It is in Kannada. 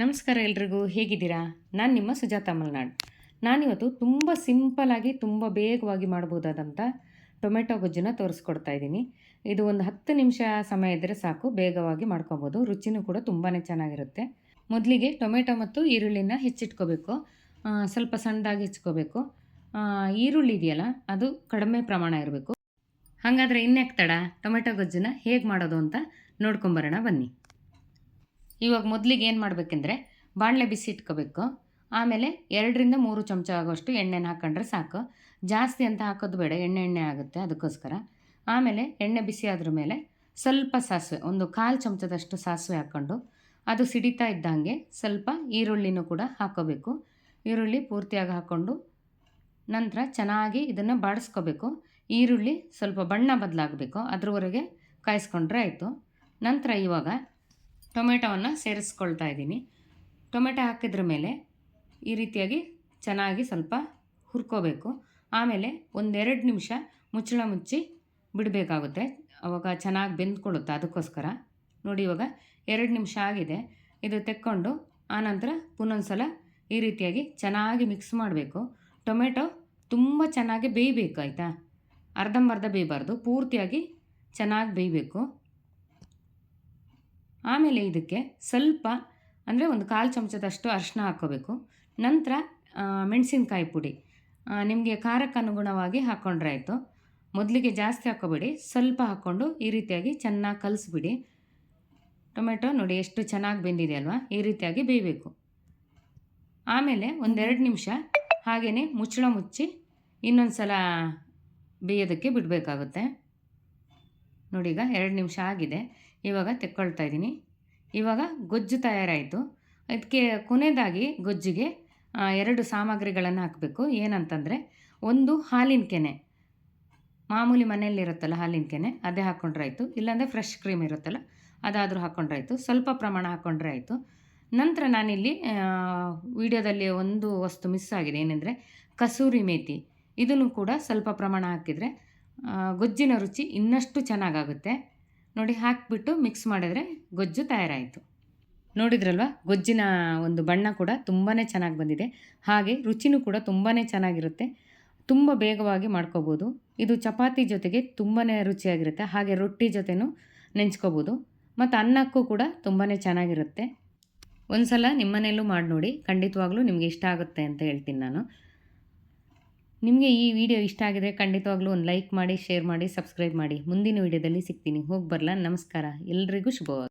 ನಮಸ್ಕಾರ ಎಲ್ರಿಗೂ, ಹೇಗಿದ್ದೀರಾ? ನಾನು ನಿಮ್ಮ ಸುಜಾತ ಮಲ್ನಾಡ್. ನಾನಿವತ್ತು ತುಂಬ ಸಿಂಪಲಾಗಿ ತುಂಬ ಬೇಗವಾಗಿ ಮಾಡ್ಬೋದಾದಂಥ ಟೊಮೆಟೊ ಗೊಜ್ಜನ್ನು ತೋರಿಸ್ಕೊಡ್ತಾ ಇದ್ದೀನಿ. ಇದು ಒಂದು ಹತ್ತು ನಿಮಿಷ ಸಮಯ ಇದ್ದರೆ ಸಾಕು, ಬೇಗವಾಗಿ ಮಾಡ್ಕೊಬೋದು. ರುಚಿನೂ ಕೂಡ ತುಂಬಾ ಚೆನ್ನಾಗಿರುತ್ತೆ. ಮೊದಲಿಗೆ ಟೊಮೆಟೊ ಮತ್ತು ಈರುಳ್ಳಿನ ಹೆಚ್ಚಿಟ್ಕೋಬೇಕು. ಸ್ವಲ್ಪ ಸಣ್ಣದಾಗಿ ಹೆಚ್ಕೋಬೇಕು ಈರುಳ್ಳಿ ಇದೆಯಲ್ಲ, ಅದು ಕಡಿಮೆ ಪ್ರಮಾಣ ಇರಬೇಕು. ಹಾಗಾದರೆ ಇನ್ಯಾಕೆ ತಡ? ಟೊಮೆಟೊ ಗೊಜ್ಜನ್ನು ಹೇಗೆ ಮಾಡೋದು ಅಂತ ನೋಡ್ಕೊಂಬರೋಣ, ಬನ್ನಿ. ಇವಾಗ ಮೊದಲಿಗೆ ಏನು ಮಾಡಬೇಕೆಂದ್ರೆ ಬಾಣಲೆ ಬಿಸಿ ಇಟ್ಕೋಬೇಕು. ಆಮೇಲೆ ಎರಡರಿಂದ ಮೂರು ಚಮಚ ಆಗೋಷ್ಟು ಎಣ್ಣೆನ ಹಾಕೊಂಡ್ರೆ ಸಾಕು. ಜಾಸ್ತಿ ಅಂತ ಹಾಕೋದು ಬೇಡ, ಎಣ್ಣೆ ಎಣ್ಣೆ ಆಗುತ್ತೆ ಅದಕ್ಕೋಸ್ಕರ. ಆಮೇಲೆ ಎಣ್ಣೆ ಬಿಸಿ ಆದ್ರ ಮೇಲೆ ಸ್ವಲ್ಪ ಸಾಸಿವೆ, ಒಂದು ಕಾಲು ಚಮಚದಷ್ಟು ಸಾಸಿವೆ ಹಾಕ್ಕೊಂಡು ಅದು ಸಿಡಿತಾ ಇದ್ದಂಗೆ ಸ್ವಲ್ಪ ಈರುಳ್ಳಿನೂ ಕೂಡ ಹಾಕೋಬೇಕು. ಈರುಳ್ಳಿ ಪೂರ್ತಿಯಾಗಿ ಹಾಕ್ಕೊಂಡು ನಂತರ ಚೆನ್ನಾಗಿ ಇದನ್ನು ಬಾಡಿಸ್ಕೋಬೇಕು. ಈರುಳ್ಳಿ ಸ್ವಲ್ಪ ಬಣ್ಣ ಬದಲಾಗಬೇಕು, ಅದ್ರವರೆಗೆ ಕಾಯಿಸ್ಕೊಂಡ್ರೆ ಆಯಿತು. ನಂತರ ಇವಾಗ ಟೊಮೆಟೊವನ್ನು ಸೇರಿಸ್ಕೊಳ್ತಾ ಇದ್ದೀನಿ. ಟೊಮೆಟೊ ಹಾಕಿದ್ರ ಮೇಲೆ ಈ ರೀತಿಯಾಗಿ ಚೆನ್ನಾಗಿ ಸ್ವಲ್ಪ ಹುರ್ಕೋಬೇಕು. ಆಮೇಲೆ ಒಂದೆರಡು ನಿಮಿಷ ಮುಚ್ಚಳ ಮುಚ್ಚಿ ಬಿಡಬೇಕಾಗುತ್ತೆ. ಅವಾಗ ಚೆನ್ನಾಗಿ ಬೆಂದ್ಕೊಳ್ಳುತ್ತೆ ಅದಕ್ಕೋಸ್ಕರ. ನೋಡಿ ಇವಾಗ ಎರಡು ನಿಮಿಷ ಆಗಿದೆ. ಇದು ತೆಕ್ಕೊಂಡು ಆನಂತರ ಪುನೊಂದ್ಸಲ ಈ ರೀತಿಯಾಗಿ ಚೆನ್ನಾಗಿ ಮಿಕ್ಸ್ ಮಾಡಬೇಕು. ಟೊಮೆಟೊ ತುಂಬ ಚೆನ್ನಾಗಿ ಬೇಯಬೇಕು, ಆಯಿತಾ? ಅರ್ಧಂಬರ್ಧ ಬೇಯಬಾರ್ದು. ಪೂರ್ತಿಯಾಗಿ ಚೆನ್ನಾಗಿ ಬೇಯಬೇಕು. ಆಮೇಲೆ ಇದಕ್ಕೆ ಸ್ವಲ್ಪ ಅಂದರೆ ಒಂದು ಕಾಲು ಚಮಚದಷ್ಟು ಅರಿಶಿನ ಹಾಕ್ಕೋಬೇಕು. ನಂತರ ಮೆಣಸಿನ್ಕಾಯಿ ಪುಡಿ. ನಿಮಗೆ ಖಾರಕ್ಕೆ ಅನುಗುಣವಾಗಿ ಹಾಕ್ಕೊಂಡ್ರೆ ಆಯಿತು. ಮೊದಲಿಗೆ ಜಾಸ್ತಿ ಹಾಕ್ಕೋಬೇಡಿ. ಸ್ವಲ್ಪ ಹಾಕ್ಕೊಂಡು ಈ ರೀತಿಯಾಗಿ ಚೆನ್ನಾಗಿ ಕಲಿಸ್ಬಿಡಿ. ಟೊಮೆಟೊ ನೋಡಿ ಎಷ್ಟು ಚೆನ್ನಾಗಿ ಬೆಂದಿದೆ ಅಲ್ವಾ? ಈ ರೀತಿಯಾಗಿ ಬೇಯಬೇಕು. ಆಮೇಲೆ ಒಂದೆರಡು ನಿಮಿಷ ಹಾಗೆಯೇ ಮುಚ್ಚಳ ಮುಚ್ಚಿ ಇನ್ನೊಂದು ಸಲ ಬೇಯೋದಕ್ಕೆ ಬಿಡಬೇಕಾಗುತ್ತೆ. ನೋಡಿ ಈಗ ಎರಡು ನಿಮಿಷ ಆಗಿದೆ. ಇವಾಗ ತೆಕ್ಕೊಳ್ತಾ ಇದ್ದೀನಿ. ಇವಾಗ ಗೊಜ್ಜು ತಯಾರಾಯಿತು. ಅದಕ್ಕೆ ಕೊನೆಯದಾಗಿ ಗೊಜ್ಜಿಗೆ ಎರಡು ಸಾಮಗ್ರಿಗಳನ್ನು ಹಾಕಬೇಕು. ಏನಂತಂದರೆ, ಒಂದು ಹಾಲಿನ ಕೆನೆ. ಮಾಮೂಲಿ ಮನೆಯಲ್ಲಿರುತ್ತಲ್ಲ ಹಾಲಿನ ಕೆನೆ, ಅದೇ ಹಾಕ್ಕೊಂಡ್ರೆ ಆಯಿತು ಇಲ್ಲಾಂದರೆ ಫ್ರೆಶ್ ಕ್ರೀಮ್ ಇರುತ್ತಲ್ಲ, ಅದಾದರೂ ಹಾಕ್ಕೊಂಡ್ರೆ ಆಯಿತು ಸ್ವಲ್ಪ ಪ್ರಮಾಣ ಹಾಕ್ಕೊಂಡ್ರೆ ಆಯಿತು. ನಂತರ ನಾನಿಲ್ಲಿ ವಿಡಿಯೋದಲ್ಲಿ ಒಂದು ವಸ್ತು ಮಿಸ್ ಆಗಿದೆ. ಏನೆಂದರೆ, ಕಸೂರಿ ಮೇಥಿ ಇದನ್ನು ಕೂಡ ಸ್ವಲ್ಪ ಪ್ರಮಾಣ ಹಾಕಿದರೆ ಗೊಜ್ಜಿನ ರುಚಿ ಇನ್ನಷ್ಟು ಚೆನ್ನಾಗಾಗುತ್ತೆ. ನೋಡಿ ಹಾಕಿಬಿಟ್ಟು ಮಿಕ್ಸ್ ಮಾಡಿದ್ರೆ ಗೊಜ್ಜು ತಯಾರಾಯಿತು. ನೋಡಿದ್ರಲ್ವ? ಗೊಜ್ಜಿನ ಒಂದು ಬಣ್ಣ ಕೂಡ ತುಂಬಾ ಚೆನ್ನಾಗಿ ಬಂದಿದೆ. ಹಾಗೆ ರುಚಿನೂ ಕೂಡ ತುಂಬಾ ಚೆನ್ನಾಗಿರುತ್ತೆ. ತುಂಬ ಬೇಗವಾಗಿ ಮಾಡ್ಕೋಬೋದು. ಇದು ಚಪಾತಿ ಜೊತೆಗೆ ತುಂಬಾ ರುಚಿಯಾಗಿರುತ್ತೆ. ಹಾಗೆ ರೊಟ್ಟಿ ಜೊತೆನೂ ನೆಂಚ್ಕೋಬೋದು. ಮತ್ತು ಅನ್ನಕ್ಕೂ ಕೂಡ ತುಂಬಾ ಚೆನ್ನಾಗಿರುತ್ತೆ. ಒಂದು ಸಲ ನಿಮ್ಮನೆಯಲ್ಲೂ ಮಾಡಿ ನೋಡಿ ಖಂಡಿತವಾಗ್ಲೂ ನಿಮಗೆ ಇಷ್ಟ ಆಗುತ್ತೆ ಅಂತ ಹೇಳ್ತೀನಿ ನಾನು. ನಿಮಗೆ ಈ ವಿಡಿಯೋ ಇಷ್ಟ ಆಗಿದ್ರೆ ಖಂಡಿತವಾಗ್ಲೂ ಒಂದು ಲೈಕ್ ಮಾಡಿ, ಶೇರ್ ಮಾಡಿ, ಸಬ್ಸ್ಕ್ರೈಬ್ ಮಾಡಿ. ಮುಂದಿನ ವಿಡಿಯೋದಲ್ಲಿ ಸಿಗ್ತೀನಿ. ಹೋಗಿ ಬರ್ಲಾ. ನಮಸ್ಕಾರ. ಎಲ್ರಿಗೂ ಶುಭವಾಗಲಿ.